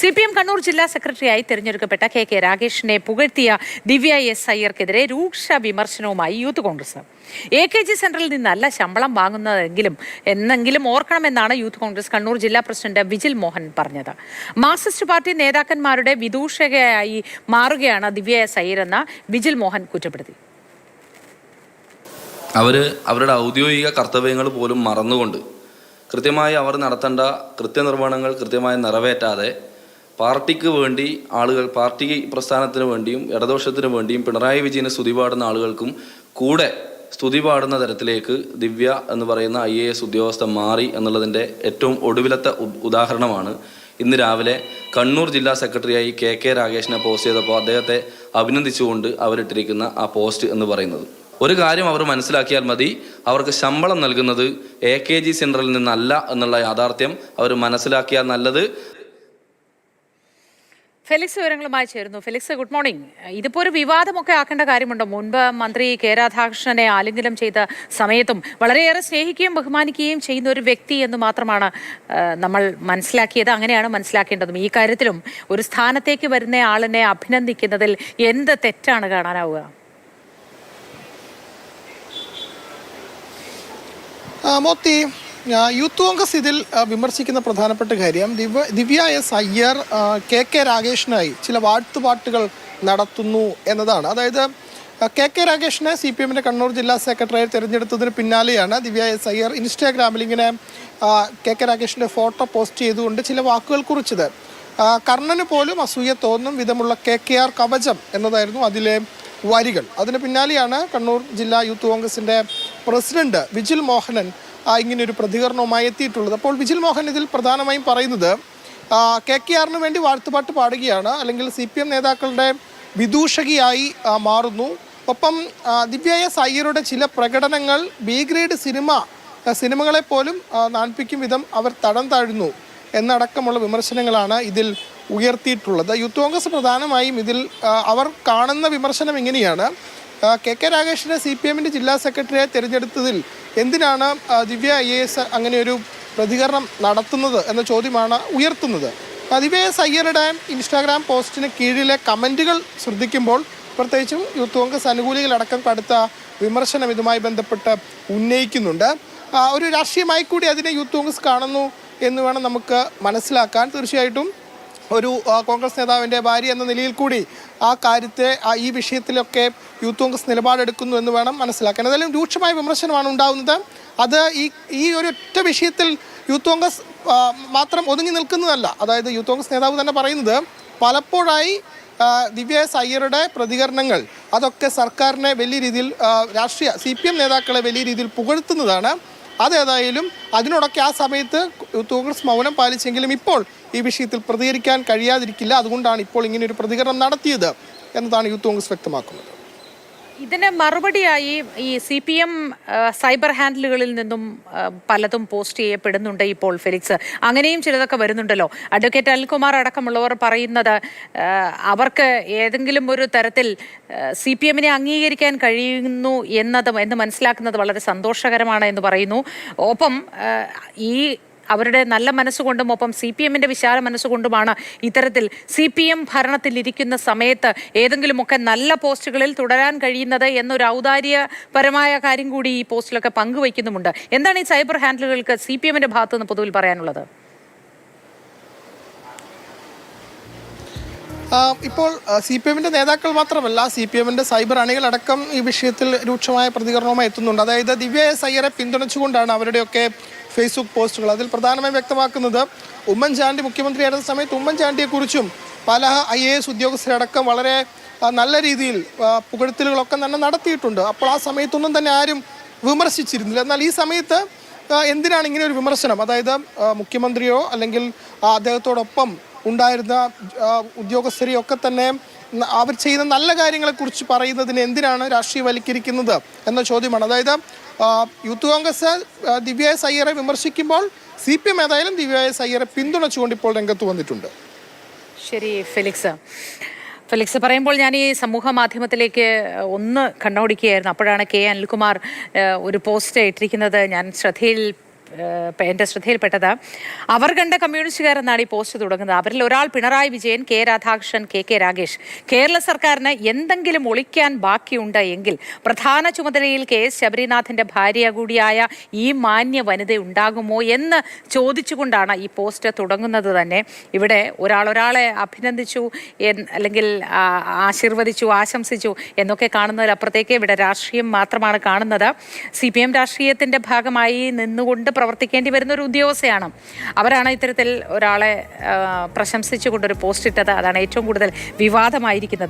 C P M Kannur ജില്ലാ സെക്രട്ടറിയായി തിരഞ്ഞെടുക്കപ്പെട്ട കെ കെ രാഗേഷിനെ പുകഴ്ത്തിയ ദിവ്യ എസ് അയ്യർക്കെതിരെ രൂക്ഷ വിമർശനവുമായി youth Congress. A K G സെന്ററിൽ നിന്നല്ല ശമ്പളം വാങ്ങുന്നതെങ്കിലും എന്നെങ്കിലും ഓർക്കണമെന്നാണ് യൂത്ത് കോൺഗ്രസ് കണ്ണൂർ ജില്ലാ പ്രസിഡന്റ് വിജിൽ മോഹൻ പറഞ്ഞത്. മാർക്സിസ്റ്റ് പാർട്ടി നേതാക്കന്മാരുടെ വിദൂഷകയായി മാറുകയാണ് ദിവ്യ എസ് അയ്യരെന്ന് വിജിൽ മോഹൻ കുറ്റപ്പെടുത്തി. അവർ അവരുടെ ഔദ്യോഗിക കർത്തവ്യങ്ങൾ പോലും മറന്നുകൊണ്ട് കൃത്യമായി അവർ നടത്തേണ്ട കൃത്യനിർവഹണങ്ങൾ കൃത്യമായി നിറവേറ്റാതെ പാർട്ടിക്ക് വേണ്ടി ആളുകൾ പാർട്ടി പ്രസ്ഥാനത്തിന് വേണ്ടിയും ഇടദോഷത്തിന് വേണ്ടിയും പിണറായി വിജയനെ സ്തുതി പാടുന്ന ആളുകൾക്കും കൂടെ സ്തുതി പാടുന്ന തരത്തിലേക്ക് ദിവ്യ എന്ന് പറയുന്ന ഐ എ എസ് ഉദ്യോഗസ്ഥ മാറി എന്നുള്ളതിന്റെ ഏറ്റവും ഒടുവിലത്തെ ഉദാഹരണമാണ്. ഇന്ന് രാവിലെ കണ്ണൂർ ജില്ലാ സെക്രട്ടറിയായി കെ കെ രാകേഷിനെ പോസ്റ്റ് ചെയ്തപ്പോൾ അദ്ദേഹത്തെ അഭിനന്ദിച്ചുകൊണ്ട് അവരിട്ടിരിക്കുന്ന ആ പോസ്റ്റ് എന്ന് പറയുന്നത്. ഒരു കാര്യം അവർ മനസ്സിലാക്കിയാൽ മതി അവർക്ക് ശമ്പളം നൽകുന്നത് എ കെ ജി സെൻട്രലിൽ നിന്നല്ല എന്നുള്ള യാഥാർത്ഥ്യം അവർ മനസ്സിലാക്കിയാൽ നല്ലത് ഫെലിക്സ് വിവരങ്ങളുമായി ചേരുന്നു. Felix good morning. ഇതിപ്പോ ഒരു വിവാദമൊക്കെ ആക്കേണ്ട കാര്യമുണ്ടോ? മുൻപ് മന്ത്രി കെ രാധാകൃഷ്ണനെ ആലിംഗനം ചെയ്ത സമയത്തും വളരെയേറെ സ്നേഹിക്കുകയും ബഹുമാനിക്കുകയും ചെയ്യുന്ന ഒരു വ്യക്തി എന്ന് മാത്രമാണ് നമ്മൾ മനസ്സിലാക്കിയത്. അങ്ങനെയാണ് മനസ്സിലാക്കേണ്ടതും. ഈ കാര്യത്തിലും ഒരു സ്ഥാനത്തേക്ക് വരുന്ന ആളിനെ അഭിനന്ദിക്കുന്നതിൽ എന്ത് തെറ്റാണ് കാണാനാവുക? മോത്തി യൂത്ത് കോൺഗ്രസ് ഇതിൽ വിമർശിക്കുന്ന പ്രധാനപ്പെട്ട കാര്യം Divya Divya S Iyer K K രാഗേഷിനായി ചില വാഴ്ത്തുപാട്ടുകൾ നടത്തുന്നു എന്നതാണ്. അതായത് കെ കെ രാഗേഷിനെ സി പി എമ്മിന്റെ കണ്ണൂർ ജില്ലാ സെക്രട്ടറിയായി തിരഞ്ഞെടുത്തതിന് പിന്നാലെയാണ് ദിവ്യ എസ് അയ്യർ ഇൻസ്റ്റാഗ്രാമിൽ ഇങ്ങനെ കെ കെ രാഗേഷിന്റെ ഫോട്ടോ പോസ്റ്റ് ചെയ്തുകൊണ്ട് ചില വാക്കുകൾ കുറിച്ചത്. കർണന് പോലും അസൂയ തോന്നും വിധമുള്ള കെ കെ ആർ കവചം എന്നതായിരുന്നു അതിലെ വരികൾ. അതിന് പിന്നാലെയാണ് കണ്ണൂർ ജില്ലാ യൂത്ത് കോൺഗ്രസിന്റെ പ്രസിഡന്റ് വിജിൽ മോഹനൻ ആ, ഒരു പ്രതികരണവുമായി എത്തിയിട്ടുള്ളത്. അപ്പോൾ വിജിൽ മോഹൻ ഇതിൽ പ്രധാനമായും പറയുന്നത് കെ കെ ആറിന് വേണ്ടി വാഴ്ത്തുപാട്ട് പാടുകയാണ്. അല്ലെങ്കിൽ സി പി എം നേതാക്കളുടെ വിദൂഷകിയായി മാറുന്നു. ഒപ്പം ആ, ദിവ്യ എസ് അയ്യരുടെ ചില പ്രകടനങ്ങൾ ബി ഗ്രേഡ് സിനിമ സിനിമകളെ പോലും നാണിപ്പിക്കും വിധം അവർ തടം താഴുന്നു എന്നടക്കമുള്ള വിമർശനങ്ങളാണ് ഇതിൽ ഉയർത്തിയിട്ടുള്ളത്. യൂത്ത് കോൺഗ്രസ് പ്രധാനമായും ഇതിൽ അവർ കാണുന്ന വിമർശനം ഇങ്ങനെയാണ്. കെ കെ രാഗേഷിനെ സി പി എമ്മിന്റെ ജില്ലാ സെക്രട്ടറിയായി തിരഞ്ഞെടുത്തതിൽ എന്തിനാണ് ദിവ്യ ഐ എ എസ് അങ്ങനെ ഒരു പ്രതികരണം നടത്തുന്നത് എന്ന ചോദ്യമാണ് ഉയർത്തുന്നത്. ദിവ്യ എസ് അയ്യരുടെ ഇൻസ്റ്റാഗ്രാം പോസ്റ്റിന് കീഴിലെ കമന്റുകൾ ശ്രദ്ധിക്കുമ്പോൾ പ്രത്യേകിച്ചും യൂത്ത് കോൺഗ്രസ് അനുകൂലികളടക്കം കടുത്ത വിമർശനം ഇതുമായി ബന്ധപ്പെട്ട് ഉന്നയിക്കുന്നുണ്ട്. ഒരു രാഷ്ട്രീയമായി കൂടി അതിനെ യൂത്ത് കോൺഗ്രസ് കാണുന്നു എന്ന് വേണം നമുക്ക് മനസ്സിലാക്കാൻ. തീർച്ചയായിട്ടും ഒരു കോൺഗ്രസ് നേതാവിന്റെ ഭാര്യ എന്ന നിലയിൽ കൂടി ആ കാര്യത്തെ ഈ വിഷയത്തിലൊക്കെ യൂത്ത് കോൺഗ്രസ് നിലപാടെടുക്കുന്നു എന്ന് വേണം മനസ്സിലാക്കാൻ. ഏതായാലും രൂക്ഷമായ വിമർശനമാണ് ഉണ്ടാകുന്നത് അത് ഈ ഈ ഒരു ഒറ്റ വിഷയത്തിൽ യൂത്ത് കോൺഗ്രസ് മാത്രം ഒതുങ്ങി നിൽക്കുന്നതല്ല. അതായത് യൂത്ത് കോൺഗ്രസ് നേതാവ് തന്നെ പറയുന്നത് പലപ്പോഴായി ദിവ്യ അയ്യരുടെ പ്രതികരണങ്ങൾ അതൊക്കെ സർക്കാരിനെ വലിയ രീതിയിൽ രാഷ്ട്രീയ സി പി എം നേതാക്കളെ വലിയ രീതിയിൽ പുകഴ്ത്തുന്നതാണ്. അതേതായാലും അതിനോടൊക്കെ ആ സമയത്ത് യൂത്ത് കോൺഗ്രസ് മൗനം പാലിച്ചെങ്കിലും ഇപ്പോൾ ഈ വിഷയത്തിൽ പ്രതികരിക്കാൻ കഴിയാതിരിക്കില്ല. അതുകൊണ്ടാണ് ഇപ്പോൾ ഇങ്ങനെ ഒരു പ്രതികരണം നടത്തിയത് എന്നതാണ് യൂത്ത് കോൺഗ്രസ് വ്യക്തമാക്കുന്നത്. ഇതിന് മറുപടിയായി ഈ സി പി എം സൈബർ ഹാൻഡിലുകളിൽ നിന്നും പലതും പോസ്റ്റ് ചെയ്യപ്പെടുന്നുണ്ട് ഇപ്പോൾ ഫെലിക്സ്. അങ്ങനെയും ചിലതൊക്കെ വരുന്നുണ്ടല്ലോ. അഡ്വക്കേറ്റ് അനിൽകുമാർ അടക്കമുള്ളവർ പറയുന്നത് അവർക്ക് ഏതെങ്കിലും ഒരു തരത്തിൽ സി പി എമ്മിനെ അംഗീകരിക്കാൻ കഴിയുന്നു എന്നത് എന്ന് മനസ്സിലാക്കുന്നത് വളരെ സന്തോഷകരമാണ് എന്ന് പറയുന്നു. ഒപ്പം ഈ അവരുടെ നല്ല മനസ്സുകൊണ്ടും ഒപ്പം സി പി എമ്മിന്റെ വിശാല മനസ്സുകൊണ്ടുമാണ് ഇത്തരത്തിൽ സി പി എം ഭരണത്തിലിരിക്കുന്ന സമയത്ത് ഏതെങ്കിലുമൊക്കെ നല്ല പോസ്റ്റുകളിൽ തുടരാൻ കഴിയുന്നത് എന്നൊരു ഔദാര്യപരമായ കാര്യം കൂടി ഈ പോസ്റ്റിലൊക്കെ പങ്കുവയ്ക്കുന്നുമുണ്ട്. എന്താണ് ഈ സൈബർ ഹാൻഡിലുകൾക്ക് സി പി എമ്മിന്റെ ഭാഗത്ത് നിന്ന് പൊതുവിൽ പറയാനുള്ളത്? ഇപ്പോൾ സി പി എമ്മിന്റെ നേതാക്കൾ മാത്രമല്ല സി പി എമ്മിന്റെ സൈബർ അണികളടക്കം ഈ വിഷയത്തിൽ രൂക്ഷമായ പ്രതികരണവുമായി എത്തുന്നുണ്ട്. അതായത് ദിവ്യ എസ് അയ്യരെ പിന്തുണച്ചുകൊണ്ടാണ് അവരുടെയൊക്കെ ഫേസ്ബുക്ക് പോസ്റ്റുകൾ അതിൽ പ്രധാനമായും വ്യക്തമാക്കുന്നത് ഉമ്മൻചാണ്ടി മുഖ്യമന്ത്രിയായിരുന്ന സമയത്ത് ഉമ്മൻചാണ്ടിയെക്കുറിച്ചും പല ഐ എ എസ് ഉദ്യോഗസ്ഥരടക്കം വളരെ നല്ല രീതിയിൽ പുകഴ്ത്തലുകളൊക്കെ തന്നെ നടത്തിയിട്ടുണ്ട്. അപ്പോൾ ആ സമയത്തൊന്നും തന്നെ ആരും വിമർശിച്ചിരുന്നില്ല. എന്നാൽ ഈ സമയത്ത് എന്തിനാണ് ഇങ്ങനെ ഒരു വിമർശനം? അതായത് മുഖ്യമന്ത്രിയോ അല്ലെങ്കിൽ അദ്ദേഹത്തോടൊപ്പം ഉണ്ടായിരുന്ന ഉദ്യോഗസ്ഥരെയോ ഒക്കെ തന്നെ അവർ ചെയ്യുന്ന നല്ല കാര്യങ്ങളെക്കുറിച്ച് പറയുന്നതിന് എന്തിനാണ് രാഷ്ട്രീയവൽക്കരിക്കുന്നത് എന്ന ചോദ്യമാണ്. അതായത് യൂത്ത് കോൺഗ്രസ് ദിവ്യ എസ് അയ്യറെ വിമർശിക്കുമ്പോൾ സി പി എം ഏതായാലും ദിവ്യ എസ് അയ്യറെ പിന്തുണച്ചുകൊണ്ട് ഇപ്പോൾ രംഗത്ത് വന്നിട്ടുണ്ട്. ശരി ഫെലിക്സ്. ഫെലിക്സ് പറയുമ്പോൾ ഞാൻ ഈ സമൂഹ മാധ്യമത്തിലേക്ക് ഒന്ന് കണ്ണോടിക്കുകയായിരുന്നു. അപ്പോഴാണ് കെ അനിൽകുമാർ ഒരു പോസ്റ്റ് ഇട്ടിരിക്കുന്നത്. ഞാൻ ശ്രദ്ധയിൽ എന്റെ ശ്രദ്ധയിൽപ്പെട്ടത്. അവർ കണ്ട കമ്മ്യൂണിസ്റ്റുകാർ എന്നാണ് ഈ പോസ്റ്റ് തുടങ്ങുന്നത്. അവരിൽ ഒരാൾ Pinarayi Vijayan K Radhakrishnan K K Rakesh Kerala സർക്കാരിന് എന്തെങ്കിലും ഒളിക്കാൻ ബാക്കിയുണ്ട് എങ്കിൽ പ്രധാന ചുമതലയിൽ കെ എസ് ശബരിനാഥിന്റെ ഭാര്യ കൂടിയായ ഈ മാന്യ വനിത ഉണ്ടാകുമോ എന്ന് ചോദിച്ചുകൊണ്ടാണ് ഈ പോസ്റ്റ് തുടങ്ങുന്നത് തന്നെ. ഇവിടെ ഒരാൾ ഒരാളെ അഭിനന്ദിച്ചു അല്ലെങ്കിൽ ആശീർവദിച്ചു ആശംസിച്ചു എന്നൊക്കെ കാണുന്നതിലപ്പുറത്തേക്ക് ഇവിടെ രാഷ്ട്രീയം മാത്രമാണ് കാണുന്നത്. സി പി എം രാഷ്ട്രീയത്തിന്റെ ഭാഗമായി നിന്നുകൊണ്ട് പ്രവർത്തിക്കേണ്ടി വരുന്ന ഒരു ഉദ്യോഗസ്ഥയാണ്. അവരാണ് ഇത്തരത്തിൽ ഒരാളെ പ്രശംസിച്ചുകൊണ്ടൊരു പോസ്റ്റ് ഇട്ടത്. അതാണ് ഏറ്റവും കൂടുതൽ വിവാദമായിരിക്കുന്നത്.